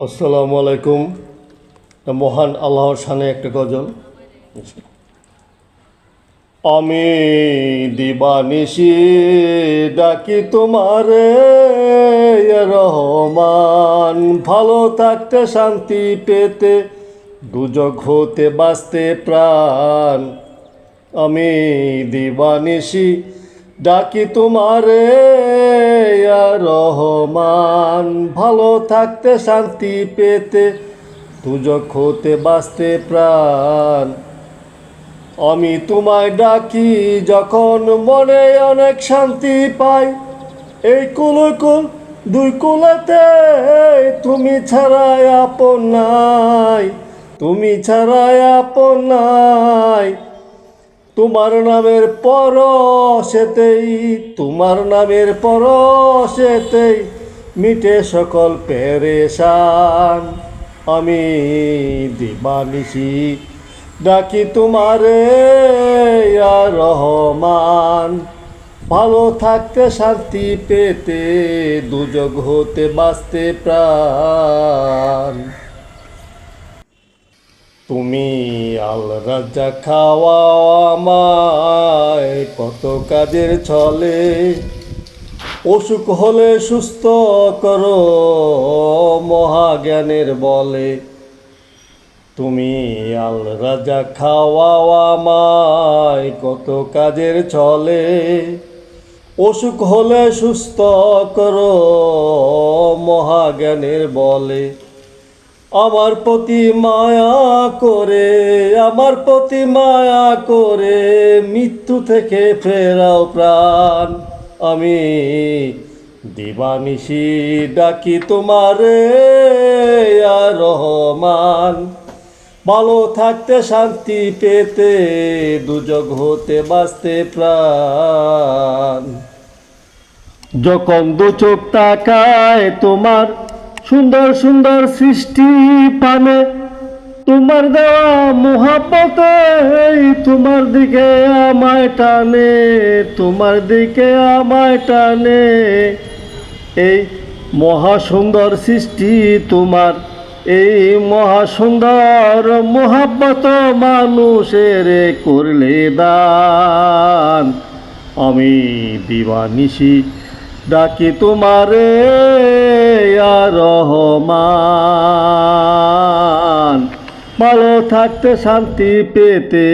আসসালামু আলাইকুম। মহান আল্লাহর সানে একটা গজল। আমি দিবানিশি ডাকি তোমারে রহমান, ভালো থাকতে শান্তি পেতে, দুজক হতে বাঁচতে প্রাণ। আমি দিবানিশি ডাকি তোমারে রহমান। ভালো থাকতে শান্তি পেতে, দুজক হতে বাঁচতে প্রাণ। আমি তোমায় ডাকি যখন মনে অনেক শান্তি পাই। এই কুলকুল দুই কুলাতে তুমি ছাড়ায় আপন নাই। তুমি ছাড়ায় আপন নাই। তোমার নামের পরশেতেই, তোমার নামের পরশেতেই মিটে সকল পেরেশান। আমি দিবানিশি, ডাকি তোমারে রহমান। ভালো থাকতে শান্তি পেতে দুযোগ হতে বাঁচতে প্রাণ। তুমি আল রাজা খাওয়া আমায়, কত কাজের ছলে। অসুখ হলে সুস্থ করো মহাজ্ঞানের বলে। তুমি আল রাজা খাওয়াও আমায়, কত কাজের চলে অসুখ হলে সুস্থ করো মহাজ্ঞানের বলে। আমার প্রতি মায়া করে, আমার প্রতি মায়া করে মৃত্যু থেকে ফেরাও প্রাণ। আমি দিবানিশি ডাকি তোমারে রহমান। ভালো থাকতে শান্তি পেতে দুযোগ হতে বাঁচতে প্রাণ। যখন দু চোখ তাকায় তোমার সুন্দর সুন্দর সৃষ্টি পানে, তোমার দেওয়া মোহাব্বতে তোমার দিকে আমায় টানে, তোমার দিকে আমায় টানে। এই মহা সুন্দর সৃষ্টি তোমার, এই মহা সুন্দর মোহাব্বত মানুষের করলে দান। আমি দিবানিশি ডাকি তোমারে। থাকতে শান্তি পেতে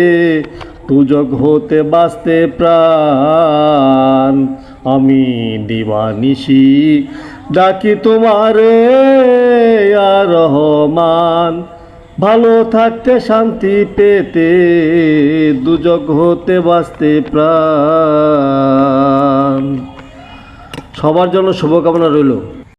সুযোগ হতে বাঁচতে প্রাণ। আমি দিবানিশি, ডাকি তোমারে রহমান। ভালো থাকতে শান্তি পেতে, দুজক হতে বাঁচতে প্রাণ। সবার জন্য শুভকামনা রইল।